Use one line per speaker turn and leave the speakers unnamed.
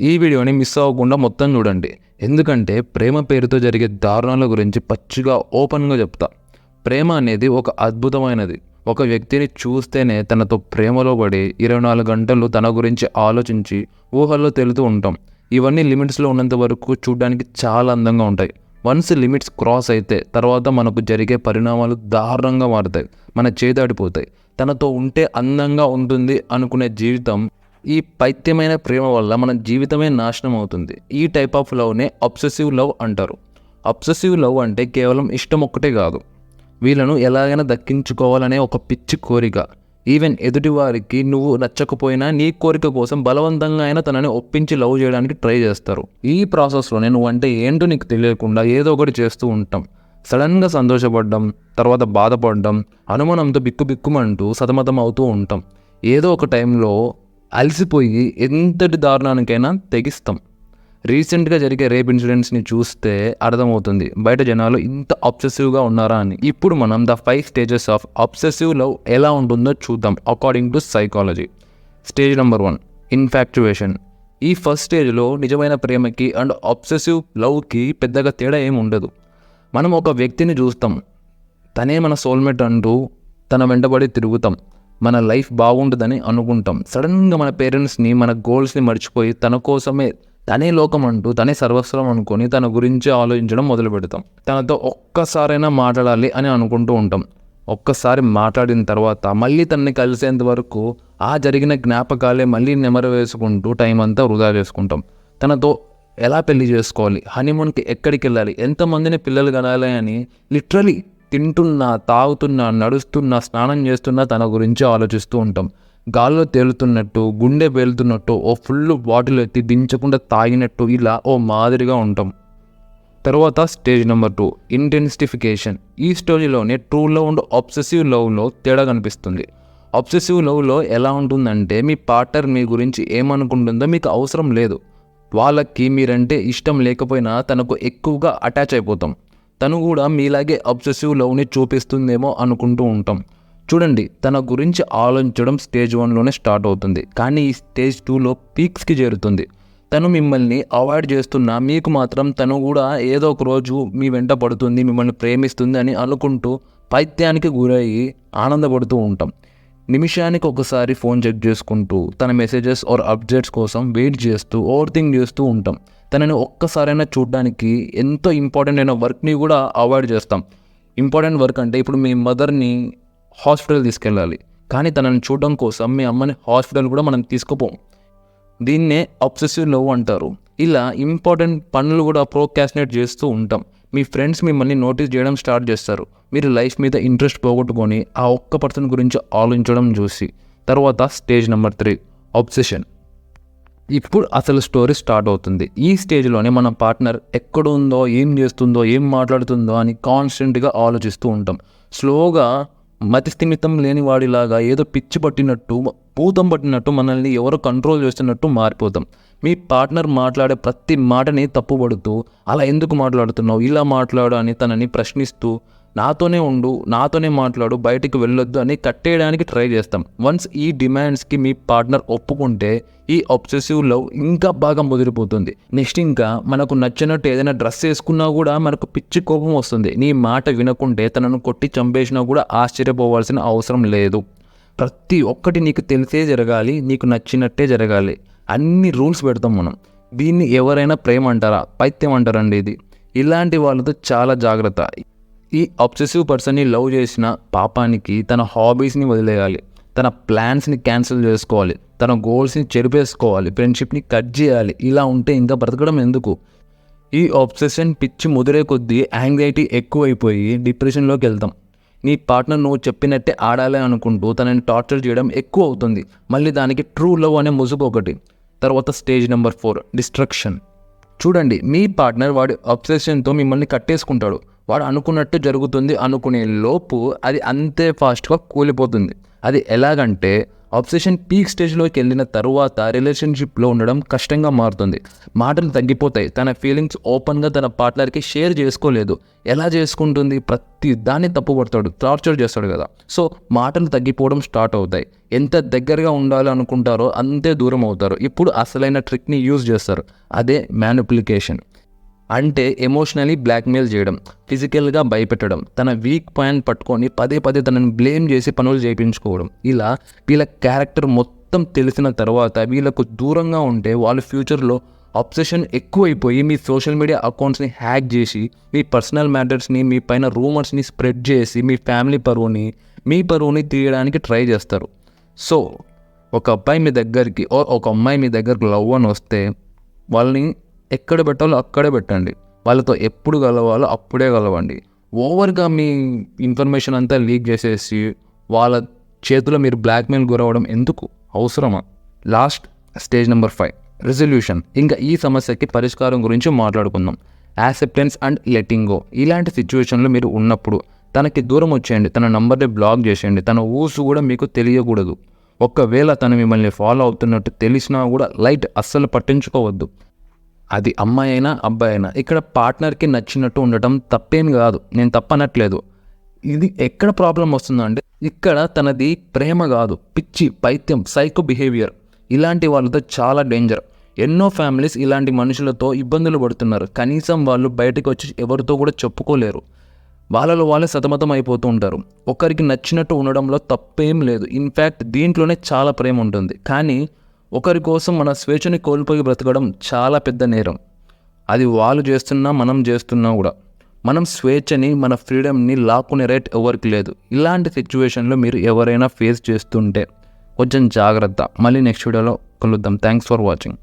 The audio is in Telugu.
ఈ వీడియోని మిస్ అవ్వకుండా మొత్తం చూడండి. ఎందుకంటే ప్రేమ పేరుతో జరిగే దారుణాల గురించి పచ్చిగా ఓపెన్గా చెప్తా. ప్రేమ అనేది ఒక అద్భుతమైనది. ఒక వ్యక్తిని చూస్తేనే తనతో ప్రేమలో పడి ఇరవై నాలుగు గంటలు తన గురించి ఆలోచించి ఊహల్లో తెలుతూ ఉంటాం. ఇవన్నీ లిమిట్స్లో ఉన్నంత వరకు చూడడానికి చాలా అందంగా ఉంటాయి. వన్స్ లిమిట్స్ క్రాస్ అయితే తర్వాత మనకు జరిగే పరిణామాలు దారుణంగా మారుతాయి. మన చేదాడిపోతాయి తనతో ఉంటే అందంగా ఉంటుంది అనుకునే జీవితం ఈ పైత్యమైన ప్రేమ వల్ల మన జీవితమే నాశనం అవుతుంది. ఈ టైప్ ఆఫ్ లవ్నే అబ్సెసివ్ లవ్ అంటారు. అబ్సెసివ్ లవ్ అంటే కేవలం ఇష్టం ఒక్కటే కాదు. వీళ్ళను ఎలాగైనా దక్కించుకోవాలనే ఒక పిచ్చి కోరిక. ఈవెన్ ఎదుటి వారికి నువ్వు నచ్చకపోయినా నీ కోరిక కోసం బలవంతంగా అయినా తనని ఒప్పించి లవ్ చేయడానికి ట్రై చేస్తారు. ఈ ప్రాసెస్లోనే నువ్వు అంటే ఏంటో నీకు తెలియకుండా ఏదో ఒకటి చేస్తూ ఉంటాం. సడన్గా సంతోషపడడం తర్వాత బాధపడడం అనుమానంతో బిక్కుబిక్కుమంటూ సతమతం అవుతూ ఉంటాం. ఏదో ఒక టైంలో అలసిపోయి ఎంతటి దారుణానికైనా తెగిస్తాం. రీసెంట్గా జరిగే రేప్ ఇన్సిడెంట్స్ని చూస్తే అర్థమవుతుంది. బయట జనాలు ఇంత అబ్సెసివ్గా ఉన్నారా అని. ఇప్పుడు మనం the five stages of obsessive love ఎలా ఉంటుందో చూద్దాం according to psychology. Stage number one infatuation ఈ ఫస్ట్ స్టేజ్లో నిజమైన ప్రేమకి అండ్ అబ్సెసివ్ లవ్కి పెద్దగా తేడా ఏమి ఉండదు. మనం ఒక వ్యక్తిని చూస్తాం. తనే మన సోల్మేట్ అంటూ తన వెంటబడి తిరుగుతాం. మన లైఫ్ బాగుంటుందని అనుకుంటాం. సడన్గా మన పేరెంట్స్ని మన గోల్స్ని మర్చిపోయి తన కోసమే తనే లోకం అంటూ తనే సర్వస్వం అనుకొని తన గురించి ఆలోచించడం మొదలు పెడతాం. తనతో ఒక్కసారైనా మాట్లాడాలి అని అనుకుంటూ ఉంటాం. ఒక్కసారి మాట్లాడిన తర్వాత మళ్ళీ తనని కలిసేంత వరకు ఆ జరిగిన జ్ఞాపకాలే మళ్ళీ నెమరు వేసుకుంటూ టైం అంతా వృధా చేసుకుంటాం. తనతో ఎలా పెళ్ళి చేసుకోవాలి? హనీమూన్కి ఎక్కడికి వెళ్ళాలి ఎంతమందిని పిల్లలు కనాలి అని లిటరలీ తింటున్నా తాగుతున్నా నడుస్తున్నా స్నానం చేస్తున్నా తన గురించి ఆలోచిస్తూ ఉంటాం. గాల్లో తేలుతున్నట్టు గుండె పేలుతున్నట్టు ఓ ఫుల్ బాటిల్ ఎత్తి దించకుండా తాగినట్టు ఇలా ఓ మాదిరిగా ఉంటాం. తర్వాత స్టేజ్ నెంబర్ టూ ఇంటెన్సిఫికేషన్. ఈ స్టోరీలోనే ట్రూ లవ్ అండ్ అబ్సెసివ్ లవ్లో తేడా కనిపిస్తుంది. అబ్సెసివ్ లవ్లో ఎలా ఉంటుందంటే మీ పార్ట్నర్ మీ గురించి ఏమనుకుంటుందో మీకు అవసరం లేదు. వాళ్ళకి మీరంటే ఇష్టం లేకపోయినా తనకు ఎక్కువగా అటాచ్ అయిపోతాం. తను కూడా మీలాగే అబ్సెసివ్ లవ్ని చూపిస్తుందేమో అనుకుంటూ ఉంటాం. చూడండి తన గురించి ఆలోచించడం స్టేజ్ వన్లోనే స్టార్ట్ అవుతుంది. కానీ ఈ స్టేజ్ టూలో పీక్స్కి చేరుతుంది. తను మిమ్మల్ని అవాయిడ్ చేస్తున్నా మీకు మాత్రం తను కూడా ఏదో ఒక రోజు మీ వెంట పడుతుంది మిమ్మల్ని ప్రేమిస్తుంది అని అనుకుంటూ పైత్యానికి గురయ్యి ఆనందపడుతూ ఉంటాం. నిమిషానికి ఒకసారి ఫోన్ చెక్ చేసుకుంటూ తన మెసేజెస్ ఆర్ అప్డేట్స్ కోసం వెయిట్ చేస్తూ ఓవర్ థింక్ చేస్తూ ఉంటాం. తనని ఒక్కసారైనా చూడడానికి ఎంతో ఇంపార్టెంట్ అయిన వర్క్ని కూడా అవాయిడ్ చేస్తాం. ఇంపార్టెంట్ వర్క్ అంటే ఇప్పుడు మీ మదర్ని హాస్పిటల్ తీసుకెళ్ళాలి. కానీ తనని చూడడం కోసం మీ అమ్మని హాస్పిటల్ కూడా మనం తీసుకుపోం. దీన్నే అబ్సెసివ్ లవ్ అంటారు. ఇలా ఇంపార్టెంట్ పనులు కూడా ప్రోకాస్టినేట్ చేస్తూ ఉంటాం. మీ ఫ్రెండ్స్ మిమ్మల్ని నోటీస్ చేయడం స్టార్ట్ చేస్తారు. మీరు లైఫ్ మీద ఇంట్రెస్ట్ పోగొట్టుకొని ఆ ఒక్క పర్సన్ గురించి ఆలోచించడం చూసి. తర్వాత స్టేజ్ నెంబర్ త్రీ అబ్సెషన్. ఇప్పుడు అసలు స్టోరీ స్టార్ట్ అవుతుంది. ఈ స్టేజ్లోనే మన పార్ట్నర్ ఎక్కడ ఉందో ఏం చేస్తుందో ఏం మాట్లాడుతుందో అని కాన్స్టెంట్గా ఆలోచిస్తూ ఉంటాం. స్లోగా మతిస్థిమితం లేని వాడిలాగా ఏదో పిచ్చి పట్టినట్టు పూతం పట్టినట్టు మనల్ని ఎవరో కంట్రోల్ చేస్తున్నట్టు మారిపోతాం. మీ పార్ట్నర్ మాట్లాడే ప్రతి మాటని తప్పుపడుతూ అలా ఎందుకు మాట్లాడుతున్నావు? ఇలా మాట్లాడు అని తనని ప్రశ్నిస్తూ నాతోనే ఉండు నాతోనే మాట్లాడు బయటికి వెళ్ళొద్దు అని కట్టేయడానికి ట్రై చేస్తాం. వన్స్ ఈ డిమాండ్స్కి మీ పార్ట్నర్ ఒప్పుకుంటే ఈ అబ్సెసివ్ లవ్ ఇంకా బాగా ముదిరిపోతుంది. నెక్స్ట్ ఇంకా మనకు నచ్చినట్టు ఏదైనా డ్రెస్ వేసుకున్నా కూడా మనకు పిచ్చి కోపం వస్తుంది. నీ మాట వినకుంటే తనను కొట్టి చంపేసినా కూడా ఆశ్చర్యపోవాల్సిన అవసరం లేదు. ప్రతి ఒక్కటి నీకు తెలిసే జరగాలి నీకు నచ్చినట్టే జరగాలి. అన్ని రూల్స్ పెడతాం మనం. దీన్ని ఎవరైనా ప్రేమ అంటారా? పైత్యం అంటారండి ఇది. ఇలాంటి వాళ్ళతో చాలా జాగ్రత్త. ఈ అబ్సెసివ్ పర్సన్ని లవ్ చేసిన పాపానికి తన హాబీస్ని వదిలేయాలి. తన ప్లాన్స్ని క్యాన్సిల్ చేసుకోవాలి. తన గోల్స్ని చెరిపేసుకోవాలి. ఫ్రెండ్షిప్ని కట్ చేయాలి. ఇలా ఉంటే ఇంకా బ్రతకడం ఎందుకు? ఈ ఆబ్సెషన్ పిచ్చి ముదిరే కొద్దీ యాంగ్జైటీ ఎక్కువైపోయి డిప్రెషన్లోకి వెళ్తాం. నీ పార్ట్నర్ నువ్వు చెప్పినట్టే ఆడాలి అనుకుంటూ తనని టార్చర్ చేయడం ఎక్కువ అవుతుంది. మళ్ళీ దానికి ట్రూ లవ్ అనే ముసుగు ఒకటి. తర్వాత స్టేజ్ నెంబర్ ఫోర్ డిస్ట్రక్షన్ చూడండి మీ పార్ట్నర్ వాడి అబ్సెషన్తో మిమ్మల్ని కట్టేసుకుంటాడు. వాడు అనుకున్నట్టు జరుగుతుంది అనుకునే లోపు అది అంతే ఫాస్ట్గా కూలిపోతుంది. అది ఎలాగంటే ఆబ్సెషన్ పీక్ స్టేజ్లోకి వెళ్ళిన తర్వాత రిలేషన్షిప్లో ఉండడం కష్టంగా మారుతుంది. మాటలు తగ్గిపోతాయి. తన ఫీలింగ్స్ ఓపెన్గా తన పార్ట్నర్కి షేర్ చేసుకోలేదు. ఎలా చేసుకుంటుంది? ప్రతి దాన్ని తప్పుపడతాడు టార్చర్ చేస్తాడు కదా. సో మాటలు తగ్గిపోవడం స్టార్ట్ అవుతాయి. ఎంత దగ్గరగా ఉండాలి అనుకుంటారో అంతే దూరం అవుతారు. ఇప్పుడు అసలైన ట్రిక్ని యూజ్ చేస్తారు. అదే మ్యానిపులికేషన్ అంటే ఎమోషనలీ బ్లాక్మెయిల్ చేయడం ఫిజికల్గా భయపెట్టడం తన వీక్ పాయింట్ పట్టుకొని పదే పదే తనని బ్లేమ్ చేసి పనులు చేయించుకోవడం. ఇలా వీళ్ళ క్యారెక్టర్ మొత్తం తెలిసిన తర్వాత వీళ్ళకు దూరంగా ఉంటే వాళ్ళ ఫ్యూచర్లో అబ్సెషన్ ఎక్కువైపోయి మీ సోషల్ మీడియా అకౌంట్స్ని హ్యాక్ చేసి మీ పర్సనల్ మ్యాటర్స్ని మీ పైన రూమర్స్ని స్ప్రెడ్ చేసి మీ ఫ్యామిలీ పరువుని మీ పరువుని తీయడానికి ట్రై చేస్తారు. సో ఒక అబ్బాయి మీ దగ్గరికి ఒక అమ్మాయి మీ దగ్గరికి లవ్ అని వస్తే వాళ్ళని ఎక్కడ పెట్టాలో అక్కడే పెట్టండి. వాళ్ళతో ఎప్పుడు కలవాలో అప్పుడే కలవండి. ఓవర్గా మీ ఇన్ఫర్మేషన్ అంతా లీక్ చేసేసి వాళ్ళ చేతిలో మీరు బ్లాక్మెయిల్ గురవడం ఎందుకు అవసరమా? Last stage number five resolution. ఇంకా ఈ సమస్యకి పరిష్కారం గురించి మాట్లాడుకుందాం. Acceptance and letting go. ఇలాంటి సిచ్యువేషన్లో మీరు ఉన్నప్పుడు తనకి దూరం వచ్చేయండి తన నంబర్ని బ్లాక్ చేసేయండి తన ఊసు కూడా మీకు తెలియకూడదు. ఒకవేళ తను మిమ్మల్ని ఫాలో అవుతున్నట్టు తెలిసినా కూడా లైట్ అస్సలు పట్టించుకోవద్దు. అది అమ్మాయి అయినా అబ్బాయి అయినా. ఇక్కడ పార్ట్నర్కి నచ్చినట్టు ఉండటం తప్పేం కాదు. నేను తప్పనట్లేదు. ఇది ఎక్కడ ప్రాబ్లం వస్తుందంటే ఇక్కడ తనది ప్రేమ కాదు. పిచ్చి పైత్యం సైకో బిహేవియర్ ఇలాంటి వాళ్ళతో చాలా డేంజర్ ఎన్నో ఫ్యామిలీస్ ఇలాంటి మనుషులతో ఇబ్బందులు పడుతున్నారు. కనీసం వాళ్ళు బయటకు వచ్చి ఎవరితో కూడా చెప్పుకోలేరు. వాళ్ళలో వాళ్ళే సతమతం అయిపోతూ ఉంటారు. ఒకరికి నచ్చినట్టు ఉండడంలో తప్పేం లేదు. ఇన్ఫ్యాక్ట్ దీంట్లోనే చాలా ప్రేమ ఉంటుంది. కానీ ఒకరి కోసం మన స్వేచ్ఛని కోల్పోయి బ్రతకడం చాలా పెద్ద నేరం. అది వాళ్ళు చేస్తున్నా మనం చేస్తున్నా కూడా. మనం స్వేచ్ఛని మన ఫ్రీడమ్ని లాక్కునే రేట్ ఎవరికి లేదు. ఇలాంటి సిచ్యువేషన్లో మీరు ఎవరైనా ఫేస్ చేస్తుంటే కొంచెం జాగ్రత్త. మళ్ళీ నెక్స్ట్ వీడియోలో కలుద్దాం. Thanks for watching.